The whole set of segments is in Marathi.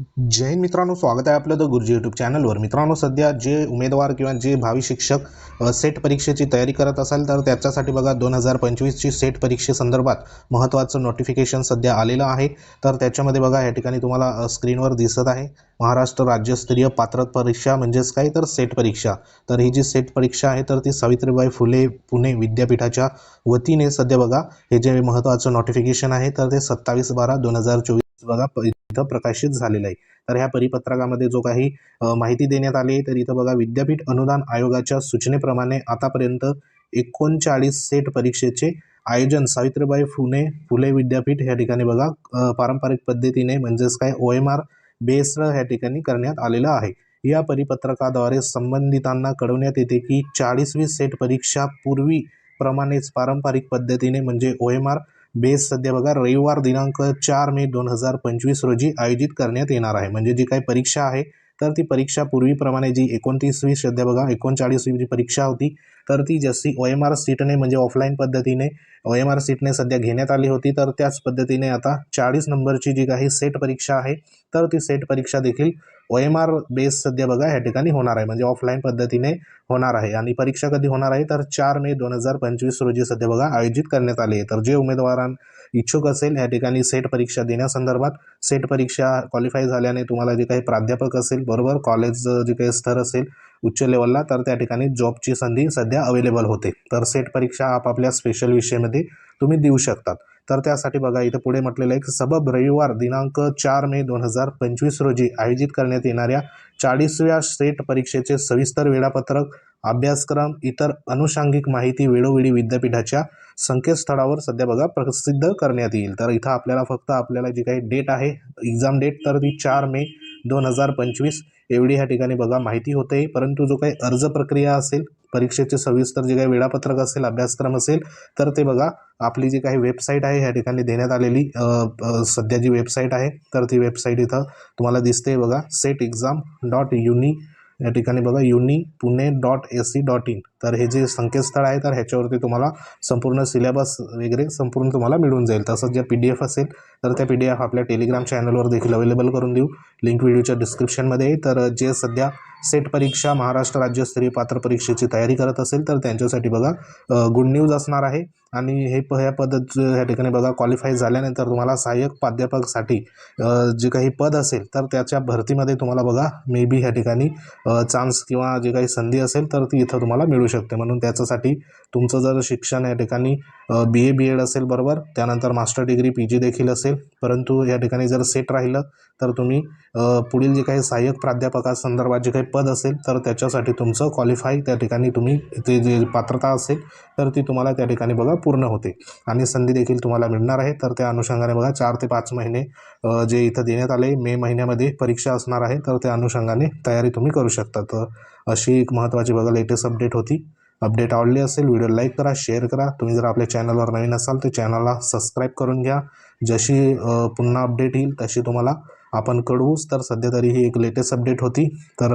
जय हिंद मित्रांनो स्वागत आहे आपलं द गुरुजी यूट्यूब चॅनलवर मित्रांनो सध्या जे उमेदवार किंवा जे भावी शिक्षक सेट परीक्षेची तयारी करत असाल तर त्याच्यासाठी बघा दोन हजार पंचवीसची सेट परीक्षेसंदर्भात महत्त्वाचं नोटिफिकेशन सध्या आलेलं आहे. तर त्याच्यामध्ये बघा या ठिकाणी तुम्हाला स्क्रीनवर दिसत आहे. महाराष्ट्र राज्यस्तरीय पात्रत परीक्षा म्हणजेच काय? तर सेट परीक्षा. तर ही जी सेट परीक्षा आहे तर ती सावित्रीबाई फुले पुणे विद्यापीठाच्या वतीने सध्या बघा हे जे महत्त्वाचं नोटिफिकेशन आहे तर ते सत्तावीस बारा दोन हजार चोवीस बघा इथं प्रकाशित झालेलं आहे. तर ह्या परिपत्रकामध्ये जो काही माहिती देण्यात आली आहे तर इथं बघा विद्यापीठ अनुदान आयोगाच्या सूचनेप्रमाणे आतापर्यंत एकोणचाळीस सेट परीक्षेचे आयोजन सावित्रीबाई फुले फुले विद्यापीठ या ठिकाणी बघा पारंपरिक पद्धतीने म्हणजेच काय ओ एम आर बेसर या ठिकाणी करण्यात आलेलं आहे. या परिपत्रकाद्वारे संबंधितांना कळवण्यात येते की चाळीसवी सेट परीक्षा पूर्वी प्रमाणेच पारंपरिक पद्धतीने म्हणजे ओ एम आर बेस सध्या बघा रविवार दिनांक चार मे दोन हजार पंचवीस रोजी आयोजित करण्यात येणार आहे. म्हणजे जी काही परीक्षा आहे तर ती परीक्षा पूर्वीप्रमाणे जी एकोणतीसवी सध्या बघा एकोणचाळीसवी जी परीक्षा होती तर ती जशी ओ एम आर सीटने म्हणजे ऑफलाईन पद्धतीने ओ एम आर सीटने सध्या घेण्यात आली होती तर त्याच पद्धतीने आता चाळीस नंबरची जी काही सेट परीक्षा आहे तर ती सेट परीक्षा देखील ओ एम आर बेस सध्या बघा या ठिकाणी होणार आहे. म्हणजे ऑफलाईन पद्धतीने होणार आहे. आणि परीक्षा कधी होणार आहे? तर चार मे दोन हजार पंचवीस रोजी सध्या बघा आयोजित करण्यात आली आहे. तर जे उमेदवारां इच्छुक असेल या ठिकाणी सेट परीक्षा देण्यासंदर्भात सेट परीक्षा क्वालिफाय झाल्याने तुम्हाला जे काही प्राध्यापक असेल बरोबर कॉलेज जे काही स्तर असेल उच्च लेवलला तर त्या ठिकाणी जॉबची संधी सध्या अवेलेबल होते. तर सेट परीक्षा आपापल्या स्पेशल विषयामध्ये तुम्ही देऊ शकतात. तर त्यासाठी बघा इथं पुढे म्हटलेलं आहे की सबब रविवार दिनांक चार मे दोन हजार पंचवीस रोजी आयोजित करण्यात येणाऱ्या चाळीसव्या सेट परीक्षेचे सविस्तर वेळापत्रक अभ्यासक्रम इतर अनुषंगिक माहिती वेळोवेळी विद्यापीठाच्या संकेतस्थळावर सध्या बघा प्रसिद्ध करण्यात येईल. तर इथं आपल्याला फक्त आपल्याला जी काही डेट आहे एक्झाम डेट तर ती चार मे दोन हजार पंचवीस. एवढी ह्या ठिकाणी बघा माहिती होते परंतु जो काही अर्ज प्रक्रिया असेल परीक्षेचे सविस्तर जे काही वेळापत्रक असेल अभ्यासक्रम असेल तर ते बघा. आपली जी काही वेबसाईट आहे ह्या ठिकाणी देण्यात आलेली सध्या जी वेबसाईट आहे तर ती वेबसाईट इथं तुम्हाला दिसते बघा. सेट एक्झाम डॉट युनी या ठिकाणी बघा uni Pune dot A C dot in. तर हे जे संकेतस्थळ आहे तर ह्याच्यावरती तुम्हाला संपूर्ण सिलेबस वगैरे संपूर्ण तुम्हाला मिळून जाईल. तसंच जे पी डी एफ असेल तर त्या पी डी एफ आपल्या टेलिग्राम चॅनलवर देखील अवेलेबल करून देऊ. लिंक व्हिडिओच्या डिस्क्रिप्शनमध्ये आहे. तर जे सध्या सेट परीक्षा महाराष्ट्र राज्यस्तरीय पात्र परीक्षेची तयारी करत असेल तर त्यांच्यासाठी बघा गुड न्यूज असणार आहे. आणि हे प ह्या पद्धत ह्या ठिकाणी बघा क्वालिफाय झाल्यानंतर तुम्हाला सहाय्यक प्राध्यापकसाठी जे काही पद असेल तर त्याच्या भरतीमध्ये तुम्हाला बघा मे बी ह्या ठिकाणी चान्स किंवा जे काही संधी असेल तर ती इथं तुम्हाला मिळू शकते. म्हणून त्याच्यासाठी तुमचं जर शिक्षण या ठिकाणी बी ए बी एड असेल बरोबर त्यानंतर मास्टर डिग्री पी जी देखील असेल परंतु या ठिकाणी जर सेट राहिलं तर तुम्ही पुढील जे काही सहाय्यक प्राध्यापकासंदर्भात जे काही पद असेल तर त्याच्यासाठी तुमचं क्वालिफाय त्या ठिकाणी तुम्ही ते जे पात्रता असेल तर ती तुम्हाला त्या ठिकाणी बघा पूर्ण होते. आणि संधी देखील तुम्हाला मिळणार आहे. तर त्या अनुषंगाने बघा चार ते पाच महिने जे इथं देण्यात आले मे महिन्यामध्ये परीक्षा असणार आहे तर त्या अनुषंगाने तयारी तुम्ही करू शकता. तर अशी एक महत्त्वाची बघा लेटेस्ट अपडेट होती. अपडेट आवडली असेल व्हिडिओ लाईक करा शेअर करा. तुम्ही जर आपल्या चॅनलवर नवीन असाल तर चॅनलला सबस्क्राईब करून घ्या. जशी पुन्हा अपडेट येईल तशी तुम्हाला आपण कळवूच तर सध्या तरी ही एक लेटेस्ट अपडेट होती. तर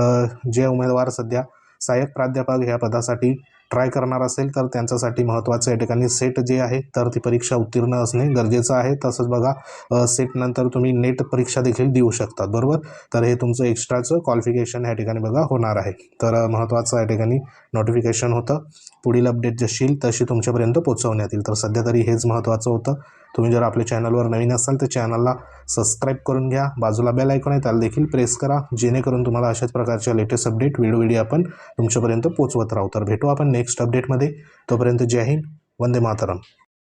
जे उमेदवार सध्या सहाय्यक प्राध्यापक ह्या पदासाठी ट्राय करणार असेल तर त्यांच्यासाठी महत्त्वाचं या ठिकाणी सेट जे आहे तर ती परीक्षा उत्तीर्ण असणे गरजेचं आहे. तसंच बघा सेटनंतर सेट नंतर तुम्ही नेट परीक्षा देखील देऊ शकतात बरोबर? तर हे तुमचं एक्स्ट्राचं क्वालिफिकेशन ह्या ठिकाणी बघा होणार आहे. तर महत्त्वाचं या ठिकाणी नोटिफिकेशन होतं. पुढील अपडेट जशी तशी तुमच्यापर्यंत पोहोचवण्यात येईल. तर सध्या तरी हेच महत्त्वाचं होतं. तुम्ही जर आपल्या चॅनलवर नवीन असाल तर चॅनलला सबस्क्राईब करून घ्या. बाजूला बेल ऐकून आहे त्याला देखील प्रेस करा. जेणेकरून तुम्हाला अशाच प्रकारच्या लेटेस्ट अपडेट व्हिडिओ व्हिडिओ आपण तुमच्यापर्यंत पोचवत राहू. तर भेटू आपण नेक्स्ट अपडेटमध्ये तोपर्यंत जय हिंद. वंदे मातरम.